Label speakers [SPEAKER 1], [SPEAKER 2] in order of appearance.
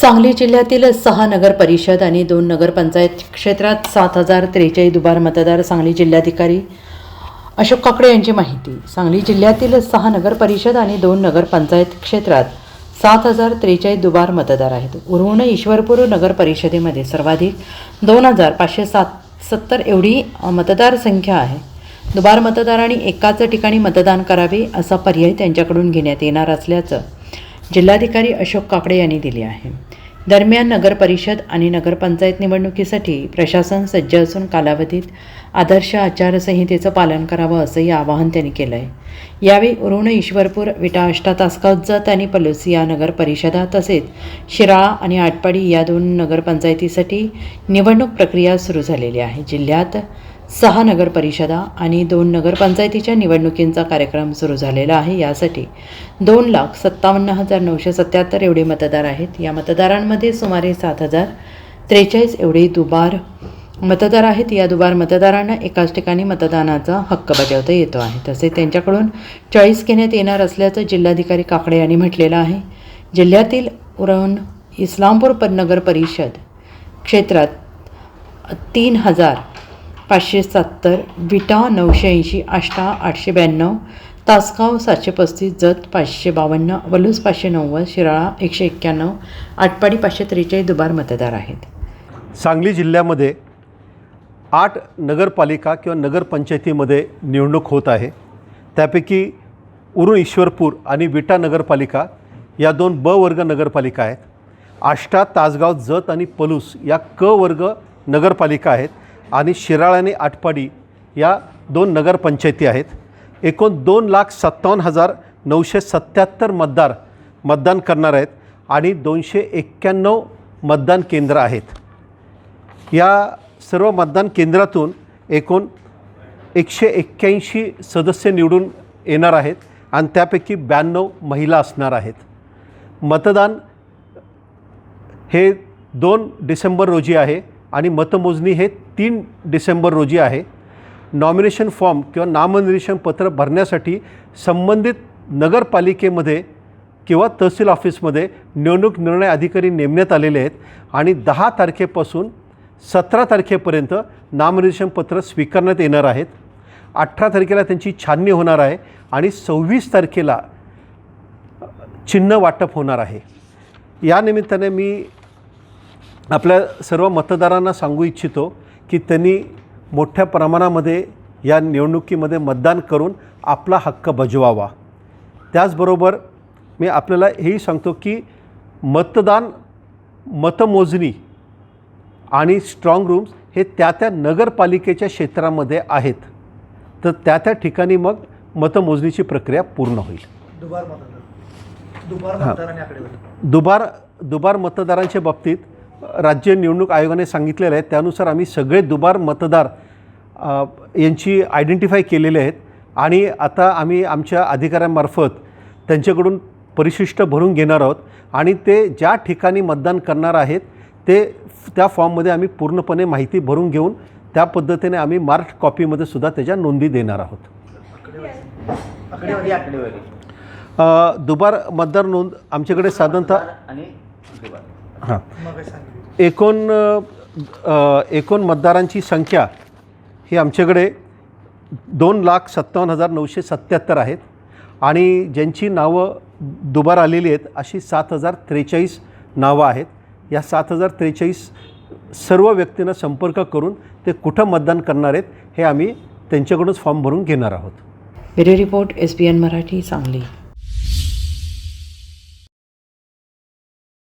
[SPEAKER 1] सांगली जिल्ह्यातील सहा नगर परिषद आणि दोन नगरपंचायत क्षेत्रात सात हजार त्रेचाळीस दुबार मतदार सांगली जिल्हाधिकारी अशोक काकडे यांची माहिती. सांगली जिल्ह्यातील सहा नगर परिषद आणि दोन नगरपंचायत क्षेत्रात सात हजार त्रेचाळीस दुबार मतदार आहेत. उर्वण ईश्वरपूर नगर परिषदेमध्ये सर्वाधिक दोन हजार पाचशे सात सत्तर एवढी मतदारसंख्या आहे. दुबार मतदारांनी एकाच ठिकाणी मतदान करावे असा पर्याय त्यांच्याकडून घेण्यात येणार असल्याचं जिल्हाधिकारी अशोक काकडे यांनी दिले आहे. दरम्यान नगरपरिषद आणि नगरपंचायत निवडणुकीसाठी प्रशासन सज्ज असून कालावधीत आदर्श आचारसंहितेचं पालन करावं असंही आवाहन त्यांनी केलं आहे यावेळी उरुण ईश्वरपूर विटा आष्टा तासगाव जत आणि पलूस या नगर परिषदा तसेच शिराळा आणि आटपाडी या दोन नगरपंचायतीसाठी निवडणूक प्रक्रिया सुरू झालेली आहे. जिल्ह्यात सहा नगर परिषदा आणि दोन नगरपंचायतीच्या निवडणुकींचा कार्यक्रम सुरू झालेला आहे. यासाठी दोन लाख सत्तावन्न हजार नऊशे सत्याहत्तर एवढे मतदार आहेत. या मतदारांमध्ये सुमारे सात हजार त्रेचाळीस एवढे दुबार मतदार आहेत. या दुबार मतदारांना एकाच ठिकाणी मतदानाचा हक्क बजावता येतो आहे. तसेच त्यांच्याकडून चॉईस घेण्यात येणार असल्याचं जिल्हाधिकारी काकडे यांनी म्हटलेलं आहे. जिल्ह्यातील उरण इस्लामपूर प नगर परिषद क्षेत्रात तीन हजार पाचशे सत्तर विटा नऊशे ऐंशी आष्टा आठशे ब्याण्णव तासगाव सातशे पस्तीस जत पाचशे बावन्न वलूस पाचशे नव्वद शिराळा एकशे एक्क्याण्णव आटपाडी पाचशे त्रेचाळीस दुबार मतदार आहेत.
[SPEAKER 2] सांगली जिल्ह्यामध्ये आठ नगरपालिका किंवा नगरपंचायतीमध्ये निवडणूक होत आहे. त्यापैकी उरुण ईश्वरपूर आणि विटा नगरपालिका या दोन ब वर्ग नगरपालिका आहेत. आष्टा तासगाव जत आणि पलूस या क वर्ग नगरपालिका आहेत. आणि शिराळ आणि आटपाडी या दोन नगरपंचायती आहेत. एकूण दोन लाख सत्तावन्न हजार नऊशे सत्याहत्तर मतदार मतदान करणार आहेत आणि दोनशे एक्क्याण्णव मतदान केंद्र आहेत. या सर्व मतदान केंद्रातून एकूण एकशे एक्क्याऐंशी सदस्य निवडून येणार आहेत आणि त्यापैकी ब्याण्णव महिला असणार आहेत. मतदान हे दोन डिसेंबर रोजी आहे. आणि मतमोजणी हे तीन डिसेंबर रोजी आहे. नॉमिनेशन फॉर्म किंवा नामनिरीक्षण पत्र भरण्यासाठी संबंधित नगरपालिकेमध्ये किंवा तहसील ऑफिसमध्ये निवडणूक निर्णय अधिकारी नेमण्यात आलेले आहेत आणि दहा तारखेपासून सतरा तारखेपर्यंत नामनिरीक्षण पत्र स्वीकारण्यात येणार आहेत. अठरा तारखेला त्यांची छाननी होणार आहे आणि सव्वीस तारखेला चिन्ह वाटप होणार आहे. या निमित्ताने मी आपल्या सर्व मतदारांना सांगू इच्छितो की त्यांनी मोठ्या प्रमाणामध्ये या निवडणुकीमध्ये मतदान करून आपला हक्क बजवावा. त्याचबरोबर मी आपल्याला हेही सांगतो की मतदान मतमोजणी आणि स्ट्रॉंग रूम्स हे त्या त्या नगरपालिकेच्या क्षेत्रामध्ये आहेत. तर त्या त्या ठिकाणी मग मतमोजणीची प्रक्रिया पूर्ण होईल.
[SPEAKER 3] दुबार मतदार दुबार
[SPEAKER 2] मतदारांच्या बाबतीत राज्य निवडणूक आयोगाने सांगितलेलं आहे. त्यानुसार आम्ही सगळे दुबार मतदार यांची आयडेंटिफाय केलेले आहेत. आणि आता आम्ही आमच्या अधिकाऱ्यांमार्फत त्यांच्याकडून परिशिष्ट भरून घेणार आहोत. आणि ते ज्या ठिकाणी मतदान करणार आहेत ते त्या फॉर्ममध्ये आम्ही पूर्णपणे माहिती भरून घेऊन त्या पद्धतीने आम्ही मार्क कॉपीमध्ये सुद्धा त्याच्या नोंदी देणार आहोत. दुबार मतदार नोंद आमच्याकडे साधारणतः हां.
[SPEAKER 3] मग सांगितलं.
[SPEAKER 2] एकूण अ, एकूण मतदारांची संख्या ही आमच्याकडे दोन लाख सत्तावन्न हजार नऊशे सत्याहत्तर आहेत आणि ज्यांची नावं दुबार आलेली आहेत अशी सात हजार त्रेचाळीस नावं आहेत. या सात हजार त्रेचाळीस सर्व व्यक्तींना संपर्क करून ते कुठं मतदान करणार आहेत हे आम्ही त्यांच्याकडूनच फॉर्म भरून घेणार आहोत.
[SPEAKER 1] Bureau report S B N Marathi Sangli.